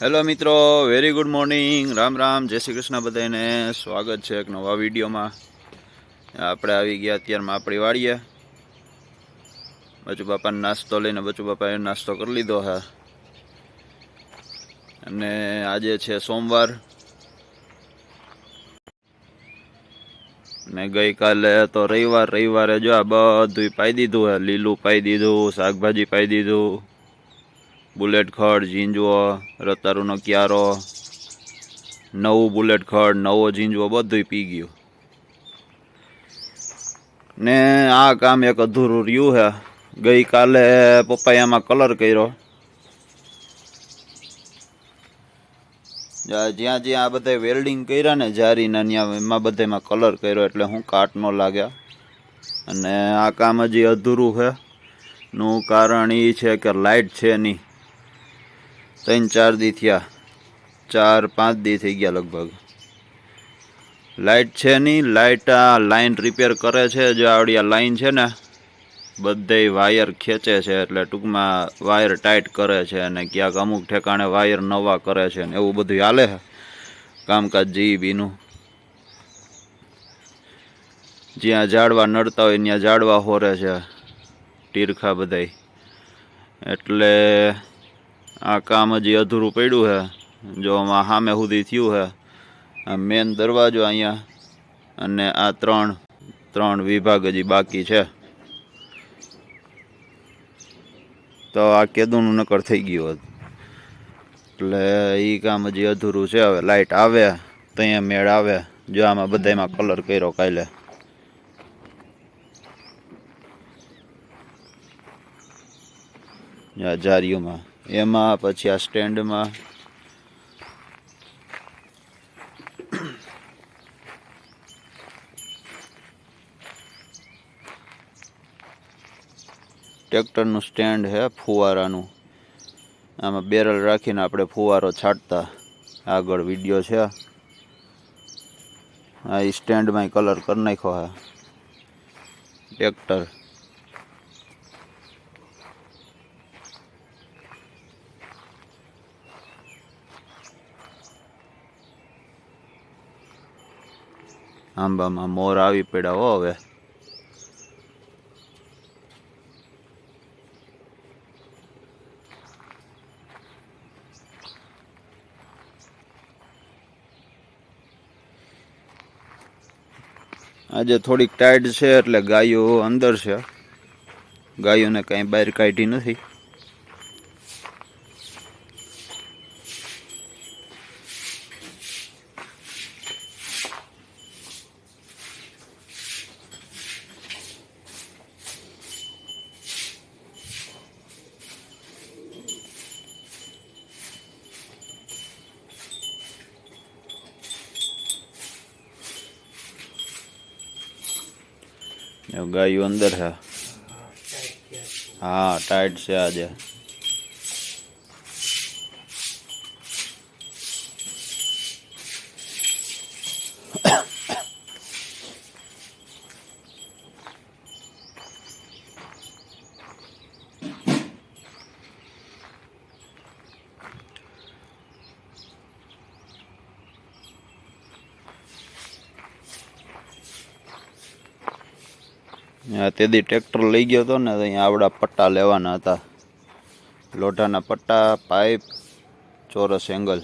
Hello મિત્રો. Very good morning Ram Ram. જય શ્રી કૃષ્ણ બધાને. સ્વાગત છે એક નવા વિડીયોમાં. આપણે આવી ગયા અત્યારમાં આપણી વાડીએ. બચુ બાપાને નાસ્તો લઈને બચુ બાપાએ નાસ્તો કરી લીધો હા. અને આજે છે સોમવાર. ને ગઈકાલે તો રવિવાર. રવિવારે જો આ બધું પાઈ દીધું હે. લીલું પાઈ દીધું, શાકભાજી પાઈ દીધું. બુલેટ ખડ, ઝીંજવો, રતારુનો ક્યારો, નવું બુલેટ ખડ, નવો ઝીંજવો બધું પી ગયું. ને આ કામ એક અધૂરું રહ્યું હે. ગઈકાલે આમાં કલર કર્યો. જ્યાં જ્યાં આ બધા વેલ્ડિંગ કર્યા ને જારીના ત્યાં એમાં બધામાં કલર કર્યો, એટલે હું કાટ ન લાગ્યા. અને આ કામ હજી અધૂરું છે નું કારણ એ છે કે લાઇટ છે નહીં. ત્રણ, ચાર દી થયા. ચાર, પાંચ દી થઈ ગયા લગભગ. લાઇટ છે નહીં લાઇટ આ લાઇન રિપેર કરે છે, જે આવડી આ લાઈન છે ને, બધે વાયર ખેંચે છે, એટલે ટૂંકમાં વાયર ટાઈટ કરે છે અને ક્યાંક અમુક ઠેકાણે વાયર નવા કરે છે ને, એવું બધું હાલે છે. કામકાજ જીબીનું જ્યાં ઝાડવા નડતા હોય, ત્યાં ઝાડવા હોરે છે. તીરખા બધાય. એટલે આ કામ હજી અધૂરું પડ્યું છે જો આમાં સામે સુધી થયું છે આ મેન દરવાજો અહીંયા અને આ ત્રણ ત્રણ વિભાગ હજી બાકી છે. તો આ કેદુનું નકર થઈ ગયું હતું. એટલે એ કામ હજી અધૂરું છે. હવે લાઇટ આવે ત્યાં મેળ આવે. જો આમાં બધામાં કલર કર્યો કાલે. જારીઓમાં એમાં, પછી આ સ્ટેન્ડમાં. ટ્રેક્ટરનું સ્ટેન્ડ છે ફુવારાનું. આમાં બેરલ રાખીને આપણે ફુવારો છાંટતા. આગળ વીડિયો છે. આ સ્ટેન્ડમાં કલર કરી નાખ્યો હા. ટ્રેક્ટર. આંબામાં મોર આવી પડ્યા હો હવે. આજે થોડીક ટાઈટ છે એટલે ગાયો અંદર છે. ગાયોને કાંઈ બહાર કાઢી નથી. ગાયો અંદર છે. હા ટાઈટ છે આજે. તેથી ટ્રેક્ટર લઈ ગયો હતો ને, તો અહીંયા આવડા પટ્ટા લેવાના હતા. લોઢાના પટ્ટા, પાઇપ, ચોરસ એંગલ.